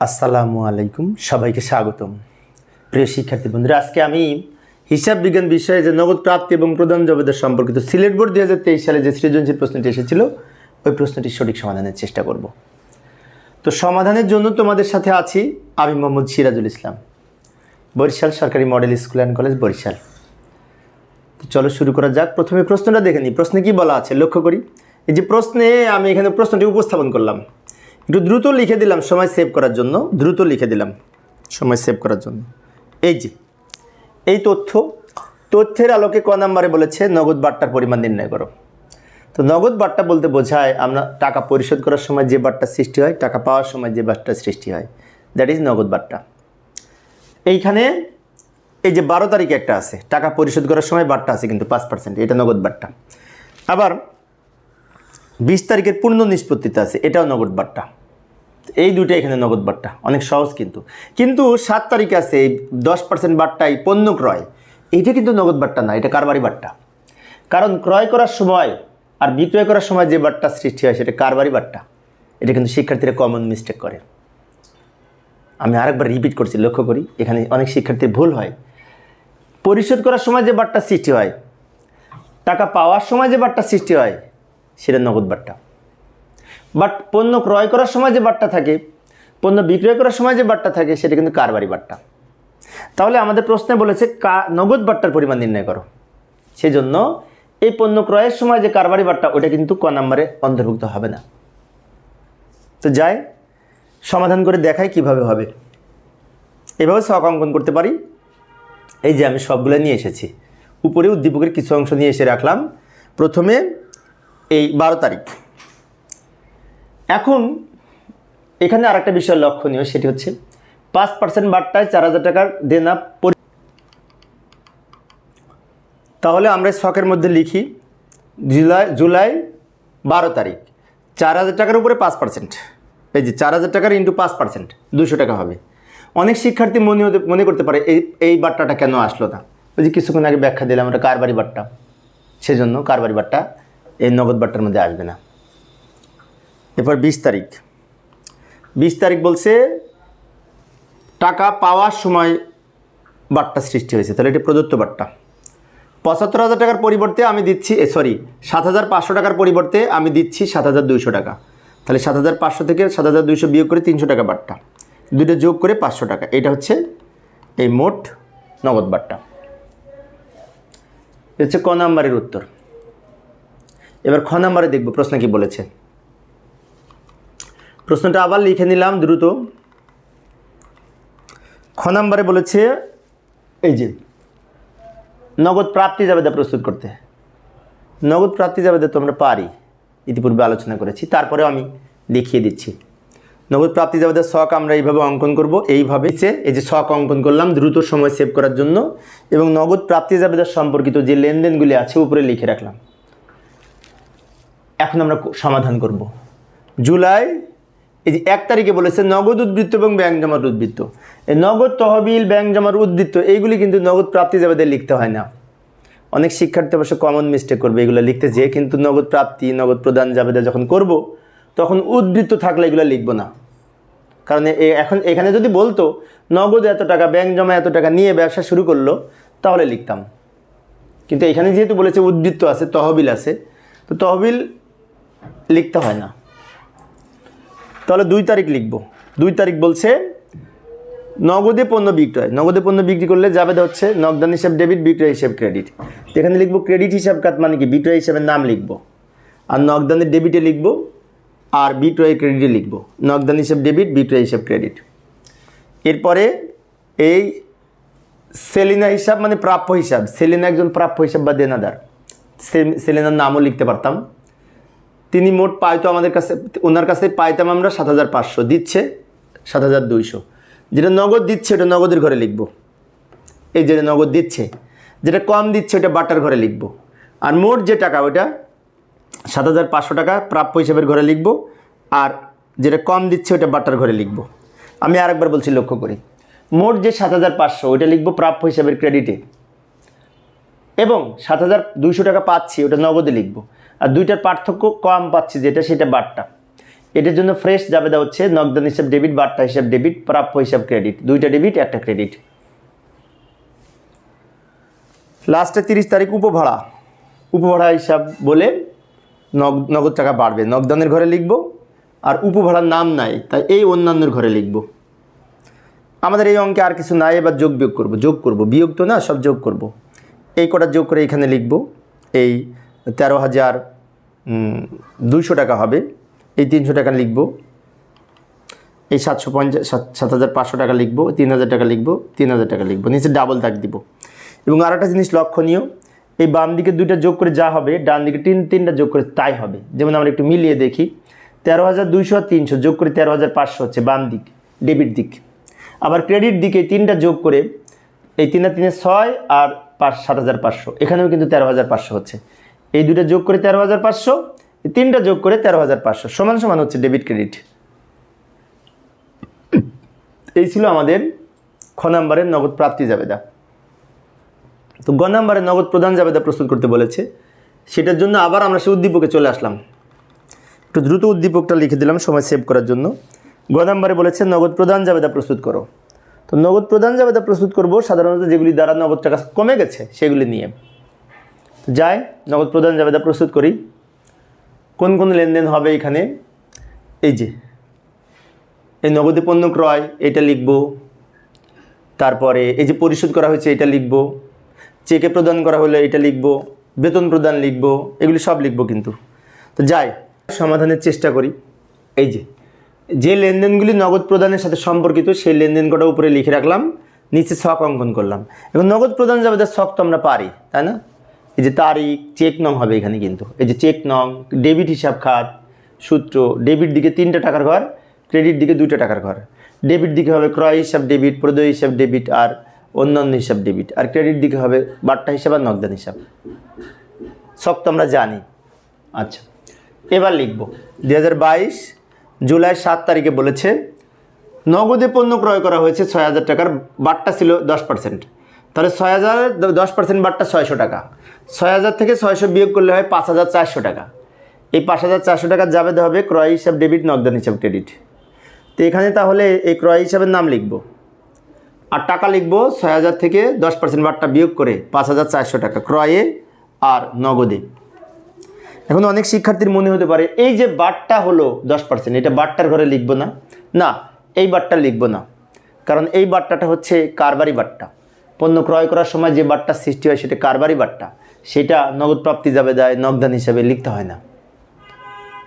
আসসালামু আলাইকুম, সবাইকে স্বাগতম। প্রিয় শিক্ষার্থী বন্ধুরা, আজকে আমি হিসাব বিজ্ঞান বিষয়ে যে নগদ প্রাপ্তি এবং প্রদান জবাবের সম্পর্কিত সিলেট বোর্ড দুই হাজার তেইশ সালে যে সৃজনশীল প্রশ্নটি এসেছিল, ওই প্রশ্নটির সঠিক সমাধানের চেষ্টা করব। তো সমাধানের জন্য তোমাদের সাথে আছি আমি মোহাম্মদ সিরাজুল ইসলাম, বরিশাল সরকারি model school and college Barishal. তো চলো শুরু করা যাক। প্রথমে প্রশ্নটা দেখে নিই। প্রশ্নে কি বলা আছে? লক্ষ্য করি। এই যে প্রশ্নে আমি এখানে প্রশ্নটি উপস্থাপন করলাম। একটু দ্রুত লিখে দিলাম, সময় সেভ করার জন্য। দ্রুত লিখে দিলাম, সময় সেভ করার জন্য। এই যে, এই তথ্য, তথ্যের আলোকে ক নাম্বারে বলেছে, নগদ বাট্টার পরিমাণ নির্ণয় করো। তো নগদ বার্তা বলতে বোঝায় আমরা টাকা পরিশোধ করার সময় যে বাট্টা সৃষ্টি হয়, টাকা পাওয়ার সময় যে বাট্টা সৃষ্টি হয়। দ্যাট ইজ নগদ বার্তা। এইখানে এই যে বারো তারিখে একটা আছে, টাকা পরিশোধ করার সময় বার্তা আছে কিন্তু পাঁচ পার্সেন্ট এটা নগদ বার্তা। আবার বিশ তারিখের পূর্ণ নিষ্পত্তিতে আছে, এটাও নগদ বাট্টা এই দুটো এখানে নগদ বাট্টা। অনেক সহজ কিন্তু। কিন্তু সাত তারিখে আছে এই দশ পার্সেন্ট বাট্টাই পণ্য ক্রয়। এইটা কিন্তু নগদ বাট্টা না, এটা কারবারি বাট্টা। কারণ ক্রয় করার সময় আর বিক্রয় করার সময় যে বাট্টা সৃষ্টি হয়, সেটা কারবারি বাট্টা। এটা কিন্তু শিক্ষার্থীরা কমন মিস্টেক করে। আমি আরেকবার রিপিট করছি, লক্ষ্য করি, এখানে অনেক শিক্ষার্থীর ভুল হয়। পরিশোধ করার সময় যে বাট্টা সৃষ্টি হয়, টাকা পাওয়ার সময় যে বাট্টা সৃষ্টি হয়, সেটা নগদ বাট্টা। বাট পণ্য ক্রয় করার সময় যে বাট্টা থাকে, পণ্য বিক্রয় করার সময় যে বাট্টা থাকে, সেটা কিন্তু কারবারি বাট্টা। তাহলে আমাদের প্রশ্নে বলেছে কা, নগদ বাট্টার পরিমাণ নির্ণয় করো। সেজন্য এই পণ্য ক্রয়ের সময় যে কারবারি বাট্টা, ওটা কিন্তু ক নাম্বারে অন্তর্ভুক্ত হবে না। তো যাই, সমাধান করে দেখাই কীভাবে হবে। এভাবে শখ অঙ্কন করতে পারি। এই যে আমি সবগুলো নিয়ে এসেছি। উপরে উদ্দীপকের কিছু অংশ নিয়ে এসে রাখলাম। প্রথমে এই বারো তারিখ। এখন এখানে আরেকটা বিষয় লক্ষণীয়, সেটি হচ্ছে পাঁচ পার্সেন্ট বাট্টায় চার হাজার টাকার দেনা তাহলে আমরা শখের মধ্যে লিখি, জুলাই জুলাই বারো তারিখ, চার হাজার টাকার উপরে পাঁচ পার্সেন্ট এই যে চার হাজার টাকার ইন্টু পাঁচ পার্সেন্ট দুশো টাকা হবে। অনেক শিক্ষার্থী মনে হতে, মনে করতে পারে এই এই বাট্টাটা কেন আসলো না? ওই যে কিছুক্ষণ আগে ব্যাখ্যা দিলাম, ওটা কারবারি বাট্টা সেজন্য কারবারি বাট্টা এই নগদ বাট্টার মধ্যে আসবে না। এরপর বিশ তারিখ। বিশ তারিখ বলছে টাকা পাওয়ার সময় বার্তা সৃষ্টি হয়েছে। তাহলে এটি প্রদত্ত বার্তা। পঁচাত্তর হাজার টাকার পরিবর্তে আমি দিচ্ছি সরি সাত হাজার পাঁচশো টাকার পরিবর্তে আমি দিচ্ছি সাত হাজার দুইশো টাকা। তাহলে সাত হাজার পাঁচশো থেকে সাত হাজার দুইশো বিয়োগ করে তিনশো টাকা বার্তা। দুটো যোগ করে পাঁচশো টাকা। এটা হচ্ছে এই মোট নগদ বার্তা। হচ্ছে ক নাম্বারের উত্তর। এবার খ নাম্বারে দেখব প্রশ্ন কি বলেছে। প্রশ্নটা আবার লিখে নিলাম দ্রুত। খ নাম্বারে বলেছে, এই যে, নগদ প্রাপ্তি জাবেদা প্রস্তুত করতে। নগদ প্রাপ্তি জাবেদা তো আমরা পারি, ইতিপূর্বে আলোচনা করেছি তারপরেও আমি দেখিয়ে দিচ্ছি। নগদ প্রাপ্তি জাবেদার শখ আমরা এইভাবে অঙ্কন করব, এইভাবে এই যে শখ অঙ্কন করলাম দ্রুত সময় সেভ করার জন্য, এবং নগদ প্রাপ্তি জাবেদার সম্পর্কিত যে লেনদেনগুলি আছে উপরে লিখে রাখলাম। এখন আমরা সমাধান করব। জুলাই এই যে এক তারিখে বলেছে, নগদ উদ্বৃত্ত এবং ব্যাংক জমার উদ্বৃত্ত। এই নগদ তহবিল, ব্যাংক জমার উদ্বৃত্ত, এইগুলি কিন্তু নগদ প্রাপ্তি জাবেদে লিখতে হয় না। অনেক শিক্ষার্থী অবশ্য কমন মিস্টেক করবে, এগুলো লিখতে যেয়ে কিন্তু নগদ প্রাপ্তি, নগদ প্রদান জাবেদা যখন করব, তখন উদ্বৃত্ত থাকলে এগুলো লিখব না। কারণ এখন এখানে যদি বলতো, নগদ এত টাকা, ব্যাংক জমা এত টাকা নিয়ে ব্যবসা শুরু করল, তাহলে লিখতাম। কিন্তু এখানে যেহেতু বলেছে উদ্বৃত্ত আছে, তহবিল আছে, তো তহবিল লিখতে হয় না। তাহলে দুই তারিখ লিখব। দুই তারিখ বলছে, নগদে পণ্য বিক্রয়। নগদে পণ্য বিক্রি করলে যাবে হচ্ছে নগদান হিসাব, ডেবিট, বিক্রয় হিসাব, ক্রেডিট। এখানে লিখব ক্রেডিট হিসাব কাত মানে কি? বিক্রয় হিসাবের নাম লিখব। আর নগদানের ডেবিটে লিখব, আর বিক্রয় ক্রেডিটে লিখব। নগদান হিসাব, ডেবিট, বিক্রয় হিসাব, ক্রেডিট। এরপরে এই সেলিনা হিসাব মানে প্রাপ্য হিসাব। সেলিনা একজন প্রাপ্য হিসাব বা দেনাদার সেলিনার নামও লিখতে পারতাম। তিনি মোট পাইতো আমাদের কাছে, ওনার কাছে পাইতাম আমরা সাত হাজার পাঁচশো, দিচ্ছে সাত হাজার দুইশো। যেটা নগদ দিচ্ছে, ওটা নগদের ঘরে লিখব। এই যেটা নগদ দিচ্ছে, যেটা কম দিচ্ছে, ওটা বাটার ঘরে লিখব। আর মোট যে টাকা ওটা সাত হাজার পাঁচশো টাকা প্রাপ্য হিসাবের ঘরে লিখব, আর যেটা কম দিচ্ছে, ওটা বাটার ঘরে লিখব। আমি আরেকবার বলছি, লক্ষ্য করি। মোট যে সাত হাজার পাঁচশো ওটা লিখব প্রাপ্য হিসাবের ক্রেডিটে। এবং সাত হাজার দুইশো টাকা পাচ্ছি, ওটা নগদে লিখব। আর দুইটার পার্থক্য কম পাচ্ছি যেটা, সেটা বাট্টা এটার জন্য ফ্রেশ জাবেদা হচ্ছে নগদান হিসাব ডেবিট বার্তা হিসাব ডেবিট প্রাপ্য হিসাব ক্রেডিট দুইটা ডেবিট একটা ক্রেডিট লাস্টে তিরিশ তারিখ উপভাড়া। উপভাড়া হিসাব বলে নগ নগদ টাকা বাড়বে। নগদানের ঘরে লিখব, আর উপভাড়ার নাম নাই, তাই এই অন্যান্যর ঘরে লিখব। আমাদের এই অঙ্কে আর কিছু নাই, এবার যোগ বিয়োগ করব। যোগ করব। বিয়োগ তো না, সব যোগ করব। এই কটা যোগ করে এখানে লিখব, এই তেরো হাজার দুইশো টাকা হবে, এই তিনশো টাকা লিখব, এই সাতশো পঞ্চাশ সাত হাজার পাঁচশো টাকা লিখব, তিন হাজার টাকা লিখব, তিন হাজার টাকা লিখব, নিচে ডাবল দাগ দিব। এবং আর একটা জিনিস লক্ষণীয়, এই বাম দিকে দুইটা যোগ করে যা হবে, ডান দিকে তিন, তিনটা যোগ করে তাই হবে। যেমন আমরা একটু মিলিয়ে দেখি, তেরো হাজার দুইশো আর তিনশো যোগ করে তেরো হাজার পাঁচশো হচ্ছে বাম দিক ডেবিট দিক। আবার ক্রেডিট দিকে তিনটা যোগ করে, এই তিন আর তিনে ছয় আর পাঁচ, সাত হাজার পাঁচশো। এখানেও কিন্তু তেরো হাজার পাঁচশো হচ্ছে। এই দুটা যোগ করে তেরো হাজার পাঁচশো তিনটা যোগ করে তেরো হাজার পাঁচশো। সমান সমান হচ্ছে ডেবিট ক্রেডিট। এই ছিল আমাদের খ নাম্বারের নগদ প্রাপ্তি জাবেদা। তো গ নাম্বারে নগদ প্রধান জাবেদা প্রস্তুত করতে বলেছে। সেটার জন্য আবার আমরা সে উদ্দীপকে চলে আসলাম। একটু দ্রুত উদ্দীপকটা লিখে দিলাম, সময় সেভ করার জন্য। গ নাম্বারে বলেছে, নগদ প্রধান জাবেদা প্রস্তুত করো। তো নগদ প্রধান জাবেদা প্রস্তুত করব, সাধারণত যেগুলি দ্বারা নগদ টাকা কমে গেছে, সেগুলি নিয়ে। তো যাই, নগদ প্রধান জাবেদা প্রস্তুত করি। কোন কোন লেনদেন হবে এখানে? এই যে, এই নগদে পণ্য ক্রয়, এটা লিখব। তারপরে এই যে পরিশোধ করা হয়েছে, এটা লিখব। চেকে প্রদান করা হলে এটা লিখব। বেতন প্রদান লিখব। এগুলি সব লিখব কিন্তু। তো যাই, সমাধানের চেষ্টা করি। এই যে যে লেনদেনগুলি নগদ প্রদানের সাথে সম্পর্কিত, সেই লেনদেন কটা উপরে লিখে রাখলাম, নিচে ছক অঙ্কন করলাম। এবং নগদ প্রদান যাবে ছক তো আমরা পারি, তাই না? এই যে তারিখ, চেক নং হবে এখানে কিন্তু। এই যে চেক নং, ডেবিট হিসাব খাত, সূত্র, ডেবিট দিকে তিনটা টাকার ঘর, ক্রেডিট দিকে দুইটা টাকার ঘর। ডেবিট দিকে হবে ক্রয় হিসাব ডেবিট, প্রদয় হিসাব ডেবিট আর অন্যান্য হিসাব ডেবিট। আর ক্রেডিট দিকে হবে বাট্টা হিসাব আর নগদান হিসাব। সব তো আমরা জানি। আচ্ছা এবার লিখব। দুই জুলাই সাত তারিখে বলেছে, নগদে পণ্য ক্রয় করা হয়েছে ছয় হাজার টাকার বাট্টা ছিল দশ পার্সেন্ট তাহলে ছয় হাজার, দশ পার্সেন্ট বাট্টা ছয়শো টাকা। ছয় হাজার থেকে ছয়শো বিয়োগ করলে হয় পাঁচ হাজার চারশো টাকা। এই পাঁচ হাজার চারশো টাকা যাবে হবে ক্রয় হিসাব ডেবিট, নগদান হিসাব, ক্রেডিট। তো এখানে তাহলে এই ক্রয় হিসাবের নাম লিখব। আর টাকা লিখব ছয় হাজার থেকে দশ পার্সেন্ট বাট্টা বিয়োগ করে পাঁচ হাজার চারশো টাকা ক্রয়ে আর নগদে। এখন অনেক শিক্ষার্থীর মনে হতে পারে, এই যে বাটটা হলো দশ পার্সেন্ট এটা বাট্টার ঘরে লিখব না? না, এই বারটা লিখব না। কারণ এই বাট্টাটা হচ্ছে কারবারি বাট্টা পণ্য ক্রয় করার সময় যে বাট্টা সৃষ্টি হয় সেটা কারবারি বাট্টা সেটা নগদ প্রাপ্তি যাবে দেয়, নগদান হিসাবে লিখতে হয় না।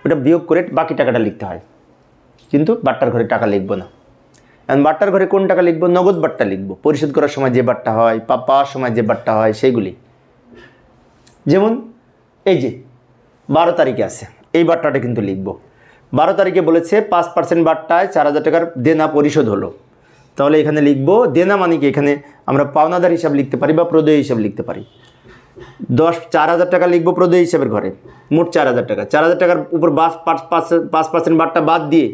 ওটা বিয়োগ করে বাকি টাকাটা লিখতে হয়। কিন্তু বাট্টার ঘরে টাকা লিখব না। এখন বাট্টার ঘরে কোন টাকা লিখব? নগদ বাট্টা লিখব। পরিশোধ করার সময় যে বাট্টা হয় পাওয়ার সময় যে বাট্টা হয়, সেইগুলি। যেমন এই যে বারো তারিখে আছে। এই বার্তাটা কিন্তু লিখব। বারো তারিখে বলেছে, পাঁচ পার্সেন্ট বার্তায় চার হাজার টাকার দেনা পরিশোধ হলো। তাহলে এখানে লিখব, দেনা মানে কি? এখানে আমরা পাওনাদার হিসাব লিখতে পারি বা প্রদেয় হিসাব লিখতে পারি। দশ, চার হাজার টাকা লিখব প্রদেয় হিসাবের ঘরে। মোট চার হাজার টাকা। চার হাজার টাকার উপর বাস, পাঁচ পাঁচ পার্সেন্ট বাট্টা বাদ দিয়ে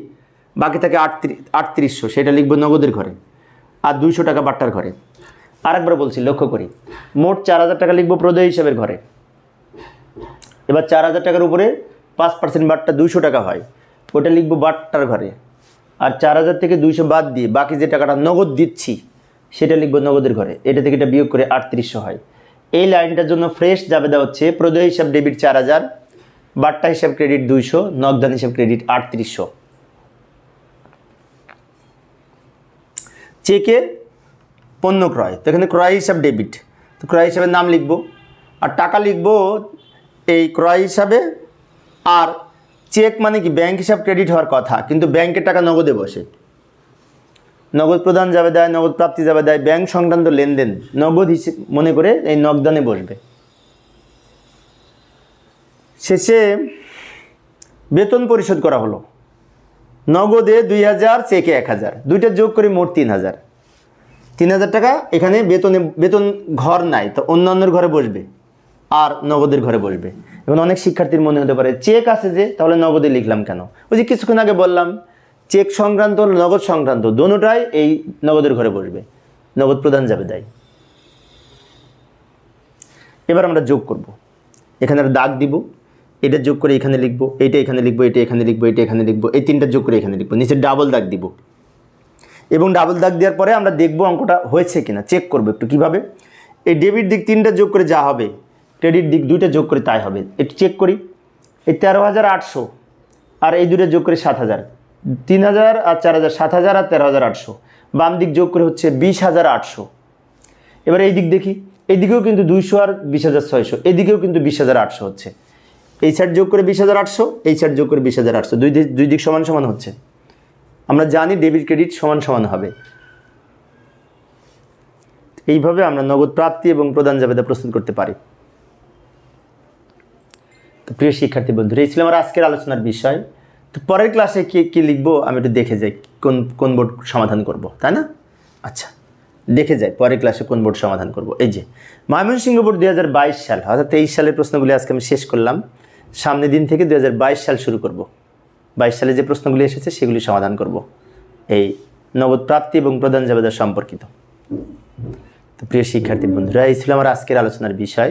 বাকি থাকে আটত্রিশ, আটত্রিশশো। সেটা লিখব নগদের ঘরে আর দুইশো টাকা বাট্টার ঘরে। আরেকবার বলছি, লক্ষ্য করি। মোট চার হাজার টাকা লিখব প্রদেয় হিসাবের ঘরে। এবার চার হাজার টাকার উপরে পাঁচ পার্সেন্ট বাট্টা দুইশো টাকা হয়। ওটা লিখব বাট্টার ঘরে। আর চার হাজার থেকে দুইশো বাদ দিয়ে বাকি যে টাকাটা নগদ দিচ্ছি, সেটা লিখব নগদের ঘরে। এটা থেকে এটা বিয়োগ করে আটত্রিশশো হয়। এই লাইনটার জন্য ফ্রেশ যাবে হচ্ছে প্রদয় হিসাব ডেবিট চার হাজার বাট্টা হিসাব ক্রেডিট দুইশো, নগদান হিসাব ক্রেডিট আটত্রিশশো। চেকে পণ্য ক্রয়। তো এখানে ক্রয় হিসাব ডেবিট তো ক্রয় হিসাবের নাম লিখব। আর টাকা লিখব এই ক্রয় হিসাবে আর চেক মানে কি? ব্যাংক হিসাব ক্রেডিট হওয়ার কথা। কিন্তু ব্যাংকের টাকা নগদে বসে। নগদ প্রদান যাবে দেয়, নগদ প্রাপ্তি যাবে দেয় ব্যাংক সংক্রান্ত লেনদেন নগদ হিসেবে মনে করে এই নগদানে বসবে। শেষে বেতন পরিশোধ করা হলো। নগদে দুই হাজার চেকে এক হাজার। দুইটা যোগ করে মোট তিন হাজার। তিন হাজার টাকা এখানে বেতনে বেতন ঘর নাই, তো অন্যান্যর ঘরে বসবে। আর নগদের ঘরে বসবে। এবং অনেক শিক্ষার্থীর মনে হতে পারে, চেক আছে যে, তাহলে নগদে লিখলাম কেন? ওই যে কিছুক্ষণ আগে বললাম, চেক সংক্রান্ত, নগদ সংক্রান্ত দোনোটাই এই নগদের ঘরে বসবে। নগদ প্রদান যাবে দেয় এবার আমরা যোগ করব। এখানে একটা দাগ দিব, এটা যোগ করে এখানে লিখব, এটা এখানে লিখব, এটা এখানে লিখব, এটা এখানে লিখব, এই তিনটা যোগ করে এখানে লিখব, নিচে ডাবল দাগ দিব। এবং ডাবল দাগ দেওয়ার পরে আমরা দেখব অঙ্কটা হয়েছে কিনা, চেক করব একটু কীভাবে। এই ডেবিট দিক তিনটা যোগ করে যা হবে ক্রেডিট দিক দুইটা যোগ করে তাই হবে। একটু চেক করি। এই তেরো হাজার আটশো আর এই দুটো যোগ করে সাত হাজার। তিন হাজার আর চার হাজার, সাত হাজার আর তেরো হাজার আটশো। বাম দিক যোগ করে হচ্ছে বিশ হাজার আটশো। এবার এই দিক দেখি। এই দিকেও কিন্তু দুইশো আর বিশ হাজার ছয়শো। এদিকেও কিন্তু বিশ হাজার আটশো হচ্ছে। এই সাইড যোগ করে বিশ হাজার আটশো, এই সাইড যোগ করে বিশ হাজার আটশো। দুই দিক দুই দিক সমান সমান হচ্ছে। আমরা জানি ডেবিট ক্রেডিট সমান সমান হবে। এইভাবে আমরা নগদ প্রাপ্তি এবং প্রদান জাবেদা প্রস্তুত করতে পারি। তো প্রিয় শিক্ষার্থী বন্ধুরা, এই ছিল আমার আজকের আলোচনার বিষয়। তো পরের ক্লাসে কি কি লিখব? আমি একটু দেখে যাই, কোন কোন বোর্ড সমাধান করব, তাই না? আচ্ছা দেখে যাই, পরের ক্লাসে কোন বোর্ড সমাধান করব। এই যে, ময়মনসিংহ বোর্ড দুই হাজার বাইশ সাল, অর্থাৎ তেইশ সালের প্রশ্নগুলি আজকে আমি শেষ করলাম। সামনের দিন থেকে দু হাজার বাইশ সাল শুরু করব। বাইশ সালে যে প্রশ্নগুলি এসেছে, সেগুলি সমাধান করব। এই নগদ প্রাপ্তি এবং প্রধান জাবেদা সম্পর্কিত। তো প্রিয় শিক্ষার্থী বন্ধুরা, এই ছিল আমার আজকের আলোচনার বিষয়।